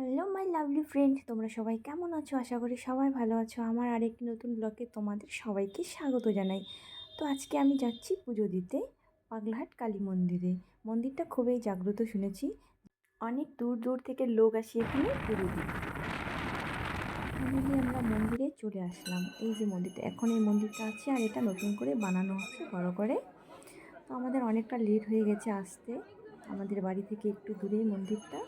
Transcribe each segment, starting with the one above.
Hello my lovely friend তোমরা সবাই কেমন আছো? আশা করি সবাই ভালো আছো। আমার আরেকটি নতুন ব্লগে তোমাদের সবাইকে স্বাগত জানাই। তো আজকে আমি যাচ্ছি পুজো দিতে পাগলাহাট কালী মন্দিরে। মন্দিরটা খুবই জাগ্রত শুনেছি। অনেক দূর দূর থেকে লোক আসে এখানে পুজো দিতে। আমরা মন্দিরে চলে আসলাম। এই যে মন্দিরটা, এখন এই মন্দিরটা আছে আর এটা নতুন করে বানানো হচ্ছে বড় করে। তো আমাদের অনেকটা লেট হয়ে গেছে আসতে। আমাদের বাড়ি থেকে একটু দূরেই মন্দিরটা।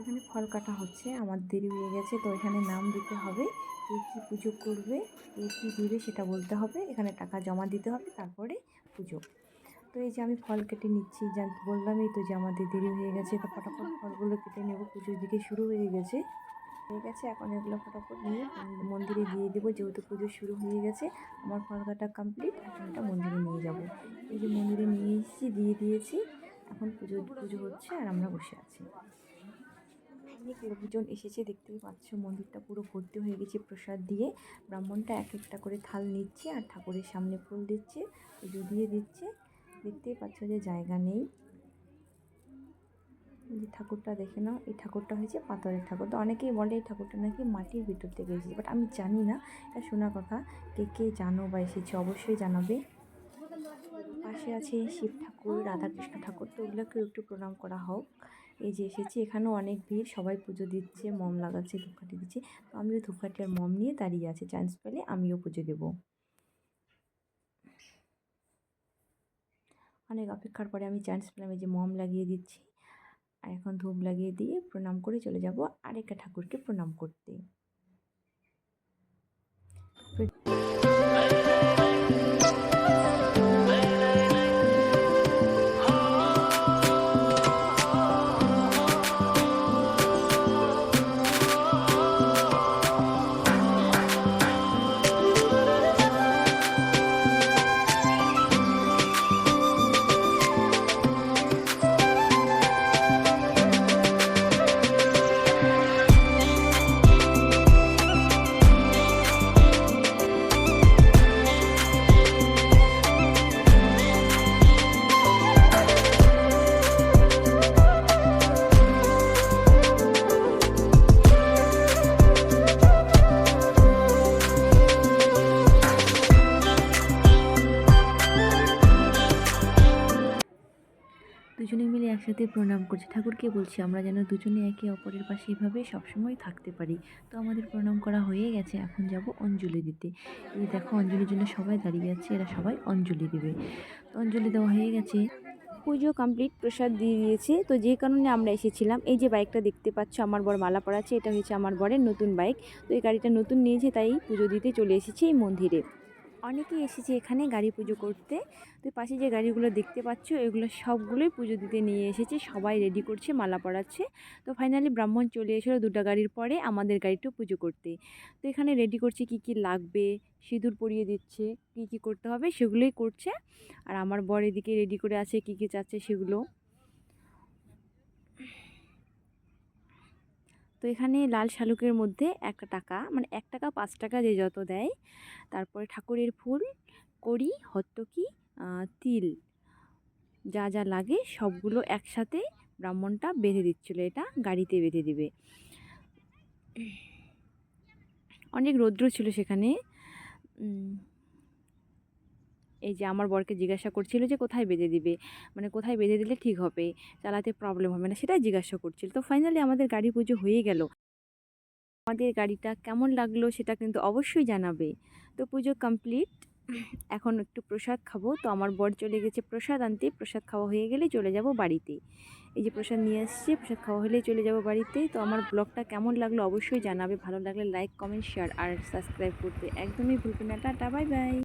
এখানে ফল কাটা হচ্ছে, আমার দেরি হয়ে গেছে, তো এখানে নাম দিতে হবে, কে কী পুজো করবে, কে কী দেবে সেটা বলতে হবে, এখানে টাকা জমা দিতে হবে, তারপরে পুজো। তো এই যে আমি ফল কেটে নিচ্ছি, যা বললামই তো যে আমাদের দেরি হয়ে গেছে, তো ফটাফট ফলগুলো কেটে নেব, পুজোর দিকে শুরু হয়ে গেছে। হয়ে গেছে, এখন এগুলো ফটাফট নিয়ে মন্দিরে দিয়ে দেবো, যেহেতু পুজো শুরু হয়ে গেছে, আমার ফল কাটা কমপ্লিট এখন এটা মন্দিরে নিয়ে যাব। এই যে মন্দিরে নিয়ে এসেছি, দিয়ে দিয়েছি, এখন পুজো পুজো হচ্ছে আর আমরা বসে আছি। অনেক লোকজন এসেছে, দেখতেই পাচ্ছ মন্দিরটা পুরো ভর্তি হয়ে গেছে প্রসাদ দিয়ে। ব্রাহ্মণটা এক একটা করে থাল নিচ্ছে আর ঠাকুরের সামনে ফুল দিচ্ছে, পুজো দিয়ে দিচ্ছে। দেখতেই পাচ্ছ যে জায়গা নেই। যে ঠাকুরটা দেখে নাও, এই ঠাকুরটা হয়েছে পাথরের ঠাকুর। তো অনেকেই বলে এই ঠাকুরটা নাকি মাটির ভিতর থেকে এসেছে বাট আমি জানি না। এটা শোনা কথা, কে কে জানো বা এসেছে অবশ্যই জানাবে। পাশে আছে শিব ঠাকুর, রাধাকৃষ্ণ ঠাকুর, তো ওগুলোকেও একটু প্রণাম করা হোক। এই যে এসেছি, এখানেও অনেক ভিড়। সবাই পুজো দিচ্ছে, মম লাগাচ্ছে, ধূপকাঠি দিচ্ছে। তো আমিও ধূপকাঠি আর মম নিয়ে দাঁড়িয়ে আছি। চান্স পেলে আমিও পুজো দেবো। অনেক অপেক্ষার পরে আমি চান্স পেলাম, এই যে মম লাগিয়ে দিচ্ছি। আর এখন ধূপ লাগিয়ে দিয়ে প্রণাম করে চলে যাব আরেকটা ঠাকুরকে প্রণাম করতে। একসাথে প্রণাম করছি। ঠাকুরকে বলছি, আমরা যেন দুজনে একে অপরের পাশে এভাবে সবসময় থাকতে পারি। তো আমাদের প্রণাম করা হয়ে গেছে, এখন যাব অঞ্জলি দিতে। এই দেখো, অঞ্জলির জন্য সবাই দাঁড়িয়ে আছে, এরা সবাই অঞ্জলি দেবে। তো অঞ্জলি দেওয়া হয়ে গেছে। পুজো কমপ্লিট প্রসাদ দিয়ে দিয়েছে। তো যে কারণে আমরা এসেছিলাম, এই যে বাইকটা দেখতে পাচ্ছ, আমার বর মালা পড়াচ্ছে এটা হয়েছে আমার বরের নতুন বাইক তো এই গাড়িটা নতুন নিয়েছে, তাই পুজো দিতে চলে এসেছি এই মন্দিরে। অনেকেই এসেছে এখানে গাড়ি পুজো করতে। তো পাশে যে গাড়িগুলো দেখতে পাচ্ছ, এগুলো সবগুলোই পুজো দিতে নিয়ে এসেছে। সবাই রেডি করছে, মালা পরাচ্ছে। তো ফাইনালি ব্রাহ্মণ চলে এসেছিল দুটো গাড়ির পরে আমাদের গাড়িটাও পুজো করতে। তো এখানে রেডি করছে কি কি লাগবে, সিঁদুর পরিয়ে দিচ্ছে, কি কি করতে হবে সেগুলোই করছে। আর আমার বর এদিকে রেডি করে আছে, কি কি চাচ্ছে সেগুলো। তো এখানে লাল শালুকের মধ্যে একটা টাকা মানে এক টাকা পাঁচ টাকা যে যত দেয়। তারপরে ঠাকুরের ফুল, কড়ি হত্তকি তিল, যা যা লাগে সবগুলো একসাথে ব্রাহ্মণটা বেঁধে দিচ্ছিল। এটা গাড়িতে বেঁধে দিবে। অনেক রৌদ্র ছিল সেখানে। এই যে আমার বরকে জিজ্ঞাসা করছিল যে কোথায় বেঁধে দিবে? মানে কোথায় বেঁধে দিলে ঠিক হবে? চালাতে প্রবলেম হবে না, সেটাই জিজ্ঞাসা করছিল। তো ফাইনালি আমাদের গাড়ি পুজো হয়ে গেল। আমাদের গাড়িটা কেমন লাগল সেটা কিন্তু অবশ্যই জানাবে। তো পুজো কমপ্লিট এখন একটু প্রসাদ খাব। তো আমার বর চলে গেছে প্রসাদ আনতে। প্রসাদ খাওয়া হয়ে গেলে চলে যাব বাড়িতে। এই যে প্রসাদ নিয়ে আসছে প্রসাদ খাওয়া হলে চলে যাব বাড়িতে। তো আমার ব্লগটা কেমন লাগল অবশ্যই জানাবে। ভালো লাগলে লাইক কমেন্ট শেয়ার আর সাবস্ক্রাইব করতে একদমই ভুলবে না। Tata bye bye